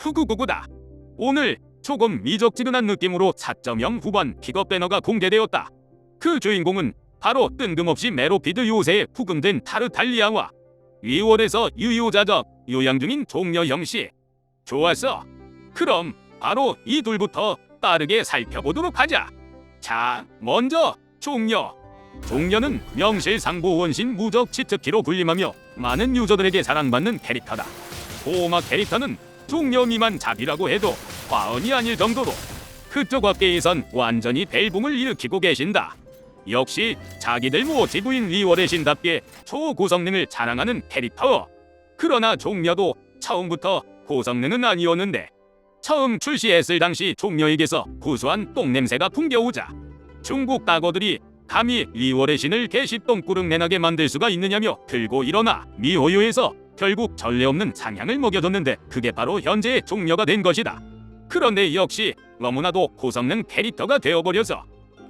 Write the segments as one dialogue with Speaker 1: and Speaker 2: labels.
Speaker 1: 후구구구다. 오늘 조금 미적지근한 느낌으로 4.0 후반 픽업 배너가 공개되었다. 그 주인공은 바로 뜬금없이 메로피드 요새에 후금된 타르탈리아와 위월에서 유효자적 요양 중인 종려 형씨. 좋았어. 그럼 바로 이 둘부터 빠르게 살펴보도록 하자. 자, 먼저 종려. 종려는 명실상부 원신 무적 치트키로 불림하며 많은 유저들에게 사랑받는 캐릭터다. 보호막 캐릭터는 종려 미만 잡이라고 해도 과언이 아닐 정도로 그쪽 업계에선 완전히 벨붕을 일으키고 계신다. 역시 자기들 모티브인 리월의 신답게 초고성능을 자랑하는 캐릭터. 그러나 종려도 처음부터 고성능은 아니었는데 처음 출시했을 당시 종려에게서 구수한 똥냄새가 풍겨오자 중국 따거들이 감히 리월의 신을 개시 똥꾸릉 내나게 만들 수가 있느냐며 들고 일어나 미호요에서 결국 전례 없는 상향을 먹여줬는데 그게 바로 현재의 종려가 된 것이다. 그런데 역시 너무나도 고성능 캐릭터가 되어버려서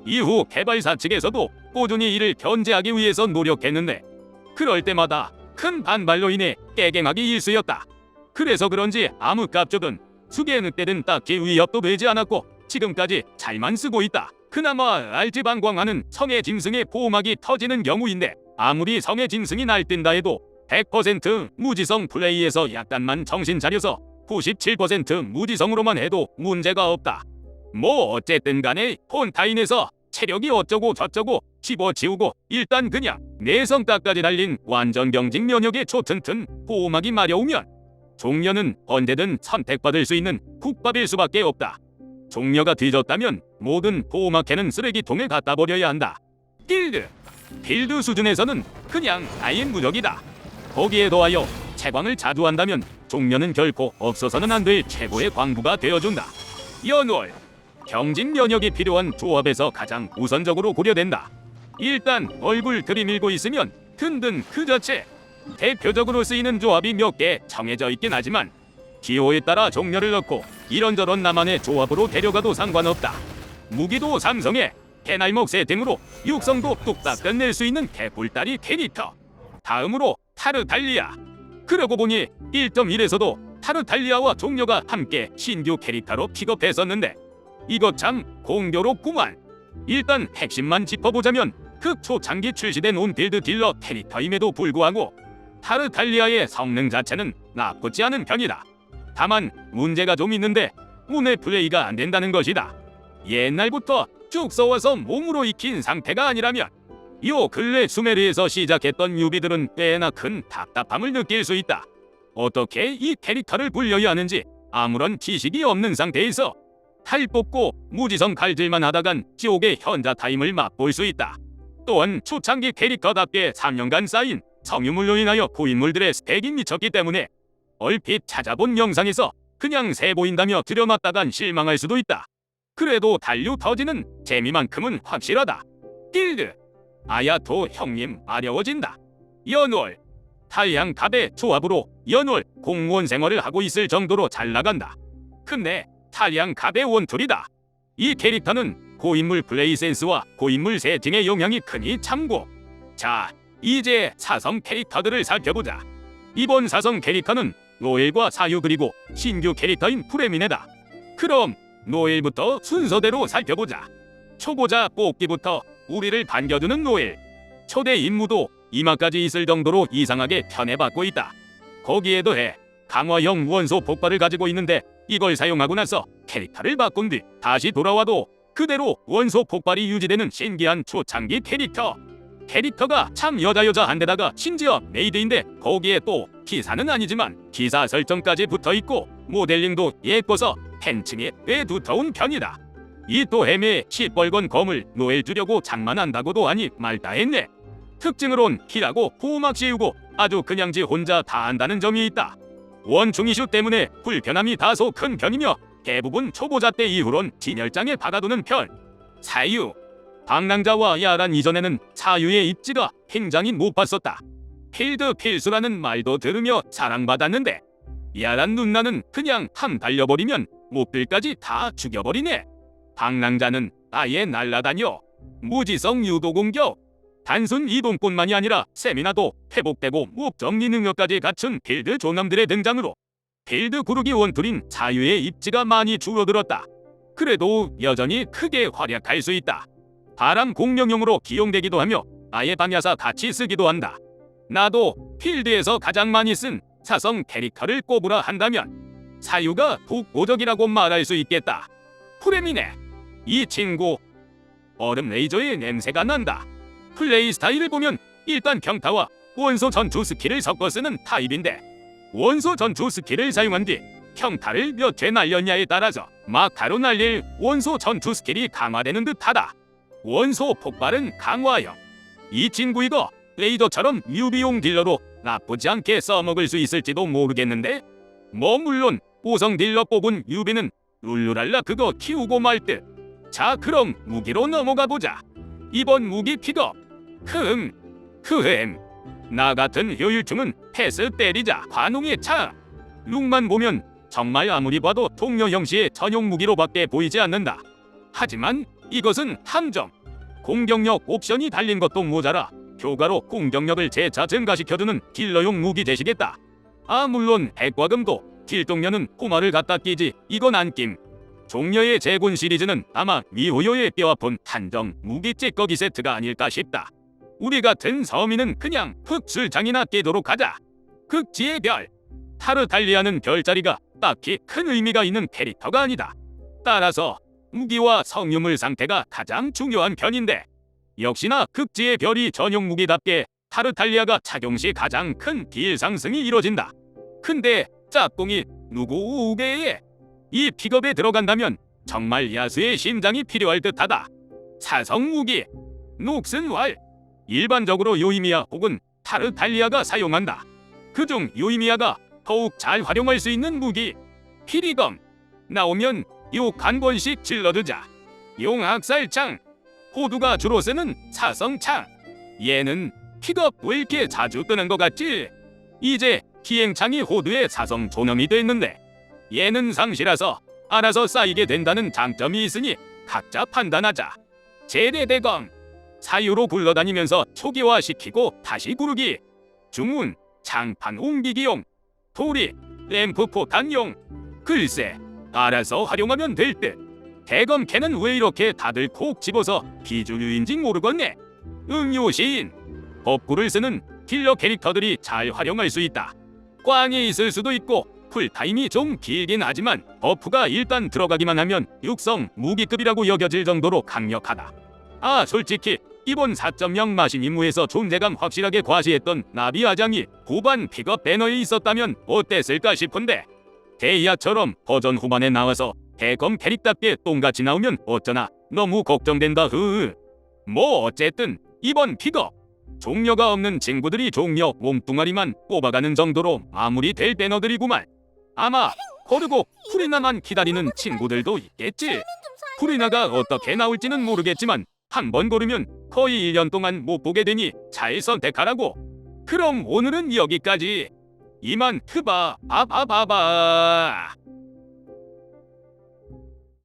Speaker 1: 이후 개발사 측에서도 꾸준히 이를 견제하기 위해서 노력했는데 그럴 때마다 큰 반발로 인해 깨갱하기 일쑤였다. 그래서 그런지 아무 깝죽은 수개 늑대든 딱히 위협도 되지 않았고 지금까지 잘만 쓰고 있다. 그나마 알지방광하는 성의 짐승의 보호막이 터지는 경우인데 아무리 성의 짐승이 날뛴다 해도 100% 무지성 플레이에서 약간만 정신 차려서 97% 무지성으로만 해도 문제가 없다. 뭐 어쨌든 간에 폰타인에서 체력이 어쩌고 저쩌고 집어치우고 일단 그냥 내성까지 달린 완전 경직 면역의 초튼튼 보호막이 마려우면 종려는 언제든 선택받을 수 있는 국밥일 수밖에 없다. 종려가 뒤졌다면 모든 보호막캐는 쓰레기통에 갖다 버려야 한다. 빌드 빌드 수준에서는 그냥 아예 무적이다. 거기에 더하여 채광을 자주 한다면 종려는 결코 없어서는 안 될 최고의 광부가 되어준다. 연월 경직 면역이 필요한 조합에서 가장 우선적으로 고려된다. 일단 얼굴 들이밀고 있으면 든든 그 자체. 대표적으로 쓰이는 조합이 몇 개 정해져 있긴 하지만 기호에 따라 종려를 넣고 이런저런 나만의 조합으로 데려가도 상관없다. 무기도 삼성에 개날목 세팅으로 육성도 뚝딱 끝낼 수 있는 개뿔다리 캐릭터. 다음으로 타르달리아. 그러고 보니 1.1에서도 타르달리아와 종려가 함께 신규 캐릭터로 픽업했었는데 이것 참 공교롭구만. 일단 핵심만 짚어보자면 극초창기 출시된 온필드 딜러 캐릭터임에도 불구하고 타르탈리아의 성능 자체는 나쁘지 않은 편이다. 다만 문제가 좀 있는데 운의 플레이가 안 된다는 것이다. 옛날부터 쭉 써와서 몸으로 익힌 상태가 아니라면 요 근래 수메르에서 시작했던 유비들은 꽤나 큰 답답함을 느낄 수 있다. 어떻게 이 캐릭터를 불려야 하는지 아무런 지식이 없는 상태에서 탈 뽑고 무지성 칼질만 하다간 지옥의 현자 타임을 맛볼 수 있다. 또한 초창기 캐릭터답게 3년간 쌓인 성유물로 인하여 고인물들의 스펙이 미쳤기 때문에 얼핏 찾아본 영상에서 그냥 새 보인다며 들여놨다간 실망할 수도 있다. 그래도 달류 터지는 재미만큼은 확실하다. 길드 아야토 형님 아려워진다. 연월 타양 갑의 조합으로 연월 공무원 생활을 하고 있을 정도로 잘 나간다. 근데 타양 갑의 원툴이다. 이 캐릭터는 고인물 플레이 센스와 고인물 세팅의 영향이 크니 참고. 자, 이제 사성 캐릭터들을 살펴보자. 이번 사성 캐릭터는 노엘과 사유 그리고 신규 캐릭터인 프레미네다. 그럼 노엘부터 순서대로 살펴보자. 초보자 뽑기부터 우리를 반겨주는 노엘. 초대 임무도 이마까지 있을 정도로 이상하게 편해받고 있다. 거기에 더해 강화형 원소 폭발을 가지고 있는데 이걸 사용하고 나서 캐릭터를 바꾼 뒤 다시 돌아와도 그대로 원소 폭발이 유지되는 신기한 초창기 캐릭터. 캐릭터가 참 여자 여자 한데다가 심지어 메이드인데 거기에 또 기사는 아니지만 기사 설정까지 붙어 있고 모델링도 예뻐서 팬층이 꽤 두터운 편이다. 이또 헤매 시뻘건 검을 노엘 주려고 장만한다고도 하니 말다 했네. 특징으론 키라고 보호막 씌우고 아주 그냥 지 혼자 다 한다는 점이 있다. 원충 이슈 때문에 불편함이 다소 큰 편이며 대부분 초보자 때 이후론 진열장에 박아두는 편. 사유 방랑자와 야란 이전에는 사유의 입지가 굉장히 높았었다. 필드 필수라는 말도 들으며 사랑받았는데 야란 누나는 그냥 함 달려버리면 목들까지 다 죽여버리네. 방랑자는 아예 날라다녀. 무지성 유도 공격. 단순 이동뿐만이 아니라 세미나도 회복되고 목 정리 능력까지 갖춘 필드 조남들의 등장으로 필드 구르기 원툴인 자유의 입지가 많이 줄어들었다. 그래도 여전히 크게 활약할 수 있다. 바람 공룡용으로 기용되기도 하며 아예 반야사 같이 쓰기도 한다. 나도 필드에서 가장 많이 쓴 사성 캐릭터를 꼽으라 한다면 사유가 독보적이라고 말할 수 있겠다. 프레미네, 이 친구 얼음 레이저의 냄새가 난다. 플레이 스타일을 보면 일단 평타와 원소 전투 스킬을 섞어 쓰는 타입인데 원소 전투 스킬을 사용한 뒤 평타를 몇회 날렸냐에 따라서 막타로 날릴 원소 전투 스킬이 강화되는 듯하다. 원소 폭발은 강화형. 이 친구 이거 레이더처럼 유비용 딜러로 나쁘지 않게 써먹을 수 있을지도 모르겠는데 뭐 물론 보성 딜러 뽑은 유비는 룰루랄라 그거 키우고 말 듯. 자 그럼 무기로 넘어가 보자. 이번 무기 픽업. 크흠 크흠 나 같은 효율충은 패스 때리자 관웅의 차. 룩만 보면 정말 아무리 봐도 동료 형씨의 전용 무기로밖에 보이지 않는다. 하지만 이것은 함정. 공격력 옵션이 달린 것도 모자라 효과로 공격력을 재차 증가시켜주는 딜러용 무기 되시겠다. 아 물론 핵과금도 딜동녀는 호마를 갖다 끼지 이건 안 낌. 종려의 제군 시리즈는 아마 미호요의 뼈아픈 한정 무기 찌꺼기 세트가 아닐까 싶다. 우리 같은 서민은 그냥 흑술장이나 깨도록 하자. 극지의 별. 타르탈리아는 별자리가 딱히 큰 의미가 있는 캐릭터가 아니다. 따라서 무기와 성유물 상태가 가장 중요한 편인데 역시나 극지의 별이 전용 무기답게 타르탈리아가 착용 시 가장 큰딜 상승이 이뤄진다. 근데 짝꿍이 누구 우게에 이 픽업에 들어간다면 정말 야수의 심장이 필요할 듯하다. 사성 무기, 녹슨 활, 일반적으로 요이미야 혹은 타르탈리아가 사용한다. 그중 요이미야가 더욱 잘 활용할 수 있는 무기, 피리검. 나오면 요한 번씩 질러두자. 용학살창, 호두가 주로 쓰는 사성창. 얘는 픽업 왜 이렇게 자주 뜨는 것 같지? 이제 기행창이 호두의 사성 존엄이 됐는데 얘는 상시라서 알아서 쌓이게 된다는 장점이 있으니 각자 판단하자. 제대대검 사유로 굴러다니면서 초기화시키고 다시 구르기 주문 장판 옮기기용 도리 램프 포탄용 글쎄 알아서 활용하면 될 듯. 대검 캐는 왜 이렇게 다들 콕 집어서 비주류인지 모르겠네. 음요시인 법구를 쓰는 딜러 캐릭터들이 잘 활용할 수 있다. 꽝이 있을 수도 있고 풀타임이 좀 길긴 하지만 버프가 일단 들어가기만 하면 육성 무기급이라고 여겨질 정도로 강력하다. 아 솔직히 이번 4.0 마신 임무에서 존재감 확실하게 과시했던 나비 아장이 후반 픽업 배너에 있었다면 어땠을까 싶은데 데이아처럼 버전 후반에 나와서 대검 캐릭답게 똥같이 나오면 어쩌나 너무 걱정된다 흐. 뭐 어쨌든 이번 픽업 종려가 없는 친구들이 종려 몸뚱아리만 뽑아가는 정도로 마무리 될 배너들이구만. 아마 고르고 프리나만 기다리는 친구들도 있겠지. 프리나가 어떻게 나올지는 모르겠지만 한 번 고르면 거의 1년 동안 못 보게 되니 잘 선택하라고. 그럼 오늘은 여기까지. 이만 트바 아바바바.